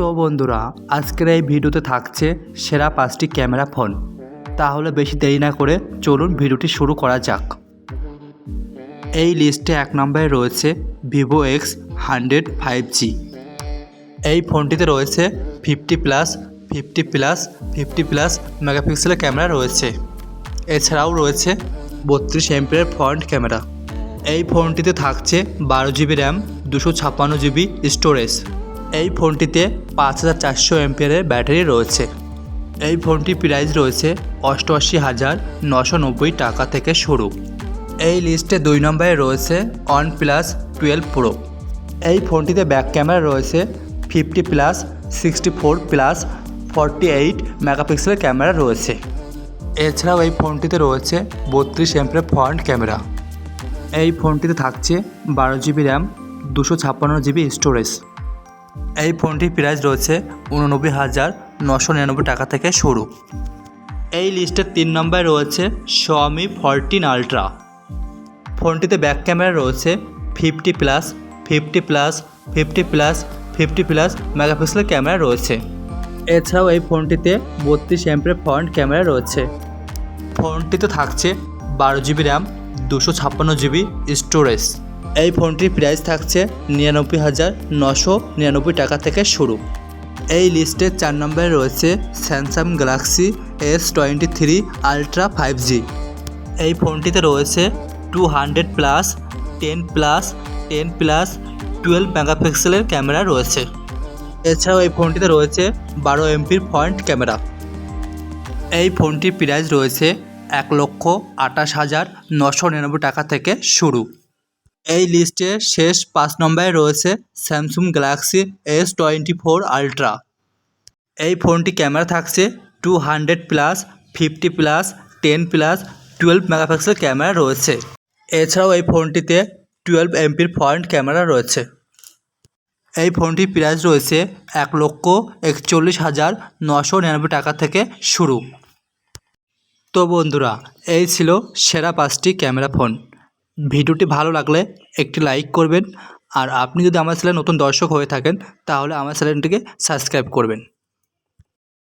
তো বন্ধুরা, আজকের এই ভিডিওতে থাকছে সেরা পাঁচটি ক্যামেরা ফোন। তাহলে বেশি দেরি না করে চলুন ভিডিওটি শুরু করা যাক। এই লিস্টে এক নম্বরে রয়েছে Vivo X hundred five G. এই ফোনটিতে রয়েছে fifty plus fifty plus fifty plus মেগাপিক্সেলের ক্যামেরা রয়েছে। এছাড়াও রয়েছে বত্রিশ এমপির ফ্রন্ট ক্যামেরা। এই ফোনটিতে থাকছে বারো জিবি র্যাম, দুশো ছাপ্পান্ন জিবি স্টোরেজ। এই ফোনটিতে পাঁচ হাজার চারশো এমপিয়ারের ব্যাটারি রয়েছে। এই ফোনটির প্রাইস রয়েছে অষ্টআশি হাজার নশো নব্বই টাকা থেকে শুরু। এই লিস্টে দুই নম্বরে রয়েছে ওয়ান প্লাস টুয়েলভ প্রো। এই ফোনটিতে ব্যাক ক্যামেরা রয়েছে fifty plus, sixty four plus, forty eight মেগাপিক্সেলের ক্যামেরা রয়েছে। এছাড়াও এই ফোনটিতে রয়েছে বত্রিশ এমপির ফ্রন্ট ক্যামেরা। এই ফোনটিতে থাকছে বারো জিবি র্যাম, দুশো ছাপ্পান্ন জিবি স্টোরেজ। এই ফোনটির প্রাইস রয়েছে উননব্বই হাজার নশো নিরানব্বই টাকা থেকে শুরু। এই লিস্টের তিন নম্বরে রয়েছে Xiaomi ফরটিন আলট্রা ফোনটিতে ব্যাক ক্যামেরা রয়েছে fifty plus fifty plus fifty plus fifty plus মেগাপিক্সেলের ক্যামেরা রয়েছে। এছাড়াও এই ফোনটিতে বত্রিশ এমপের ফ্রন্ট ক্যামেরা রয়েছে। ফোনটিতে থাকছে বারো জিবি র্যাম দুশো ছাপ্পান্ন জিবি স্টোরেজ এই ফোনটির প্রাইস থাকছে নিরানব্বই হাজার নশো নিরানব্বই টাকা থেকে শুরু। এই লিস্টে চার নম্বরে রয়েছে Samsung Galaxy S twenty three ultra five G এই ফোনটিতে রয়েছে two hundred plus ten plus ten plus twelve মেগাপিক্সেলের ক্যামেরা রয়েছে। এছাড়াও এই ফোনটিতে রয়েছে বারো এমপির ফ্রন্ট ক্যামেরা এই ফোনটির প্রাইস রয়েছে এক লক্ষ আঠাশ হাজার নশো নিরানব্বই টাকা থেকে শুরু। এই লিস্টে শেষ পাঁচ নম্বরে রয়েছে Samsung Galaxy S twenty four ultra. এই ফোনটি ক্যামেরা থাকছে two hundred plus, fifty plus, ten plus, twelve megapixel camera রয়েছে। এছাড়াও এই ফোনটিতে টুয়েলভ এমপির ফ্রন্ট ক্যামেরা রয়েছে। এই ফোনটির প্রাইস রয়েছে এক লক্ষ একচল্লিশ হাজার নশো নিরানব্বই টাকা থেকে শুরু। তো বন্ধুরা, এই ছিল সেরা পাঁচটি ক্যামেরা ফোন। ভিডিওটি ভালো লাগলে একটি লাইক করবেন। আর আপনি যদি আমার চ্যানেলে নতুন দর্শক হয়ে থাকেন, তাহলে আমার চ্যানেলটিকে সাবস্ক্রাইব করবেন।